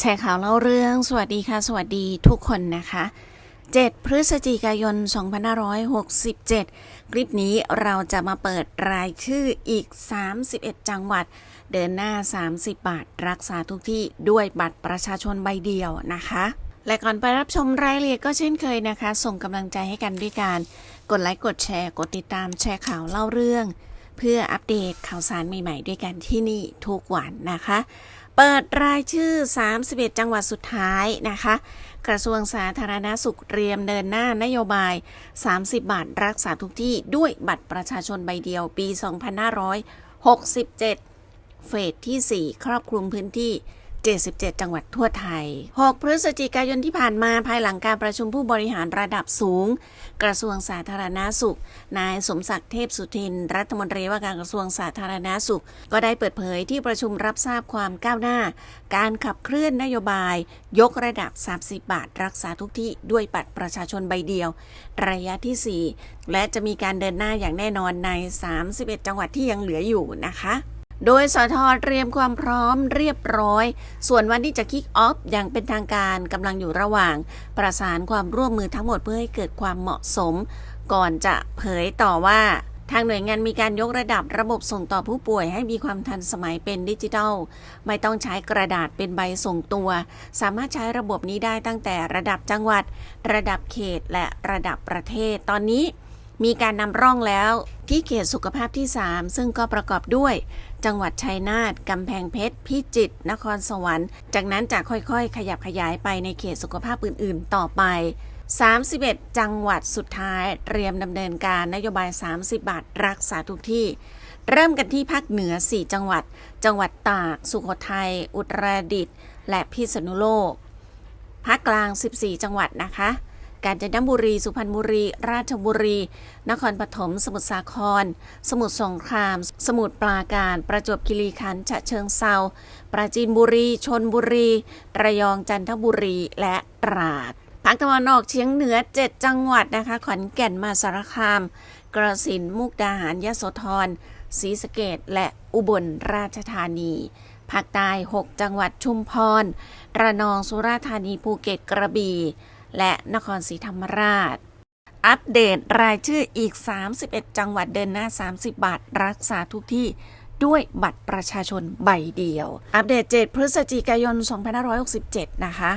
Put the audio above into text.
แชร์ข่าวเล่าเรื่องสวัสดีค่ะ สวัสดีทุกคนนะคะ 7 พฤศจิกายน 2567 คลิปนี้เราจะมาเปิดรายชื่ออีก 31 จังหวัด เดินหน้า 30 บาท รักษาทุกที่ด้วยบัตรประชาชนใบเดียวนะคะ และก่อนไปรับชมรายละเอียดก็เช่นเคยนะคะ ส่งกำลังใจให้กันด้วยการ กดไลค์กดแชร์ กดติดตามแชร์ข่าวเล่าเรื่อง เพื่ออัปเดตข่าวสารใหม่ๆ ด้วยกันที่นี่ทุกวันนะคะ เปิดรายชื่อ 31 จังหวัดสุดท้ายนะคะ กระทรวงสาธารณาสุขเตรียมเดินหน้านโยบาย 30 บาทรักษาทุกที่ด้วยบัตรประชาชนใบเดียวปี 2567 เฟสที่ 4 ครอบคลุมพื้นที่ 77 จังหวัดทั่วไทย 6 พฤศจิกายนที่ผ่านมาภายหลังการประชุมผู้บริหารระดับสูง กระทรวงสาธารณาสุข นายสมศักดิ์เทพสุทิน รัฐมนตรีว่าการกระทรวงสาธารณาสุข ก็ได้เปิดเผยที่ประชุมรับทราบความก้าวหน้า การขับเคลื่อนนโยบาย ยกระดับ 30 บาท รักษาทุกที่ด้วยบัตรประชาชนใบเดียว ระยะที่ 4 และจะมีการเดินหน้าอย่างแน่นอนใน 31 จังหวัดที่ยังเหลืออยู่นะคะ โดยสทเตรียมความพร้อมเรียบร้อย ส่วนวันที่จะคิกออฟอย่างเป็นทางการกำลังอยู่ระหว่าง ประสานความร่วมมือทั้งหมดเพื่อให้เกิดความเหมาะสม ก่อนจะเผยต่อว่า ทางหน่วยงานมีการยกระดับระบบส่งต่อผู้ป่วยให้มีความทันสมัยเป็นดิจิทัล ไม่ต้องใช้กระดาษเป็นใบส่งตัว สามารถใช้ระบบนี้ได้ตั้งแต่ระดับจังหวัด ระดับเขตและระดับประเทศตอนนี้ มีการนำร่องแล้วที่เขตสุขภาพที่ 3 ซึ่งก็ประกอบด้วย จังหวัดชัยนาทกำแพงเพชร พิจิตร นครสวรรค์ จากนั้นจะค่อยๆ ขยับขยายไปในเขตสุขภาพอื่นๆ ต่อไป 31 จังหวัดสุดท้ายเตรียมดำเนินการนโยบาย 30 บาทรักษาทุกที่ เริ่มกันที่ภาคเหนือ 4 จังหวัด จังหวัดตาก สุโขทัย อุตรดิตถ์ และพิษณุโลก ภาคกลาง 14 จังหวัดนะคะ กาญจนบุรี สุพรรณบุรี ราชบุรี นครปฐม สมุทรสาคร สมุทรสงคราม สมุทรปราการ ประจวบคีรีขันธ์ ฉะเชิงเซา ปราจีนบุรี ชนบุรี ระยอง จันทบุรี และตราด ภาคตะวันออกเฉียงเหนือ 7 จังหวัดนะคะ ขอนแก่น มาสารคาม กระสิน มุกดาหาร ยะโสธร ศรีสะเกดและอุบลราชธานีภาคใต้ 6 จังหวัดชุมพร ระนอง สุราษฎร์ธานี ภูเก็ต กระบี่ และนครศรีธรรมราช อัปเดตรายชื่ออีก 31 จังหวัดเดินหน้า 30 บาท รักษาทุกที่ด้วยบัตรประชาชนใบเดียว อัปเดต 7 พฤศจิกายน 2567 นะคะ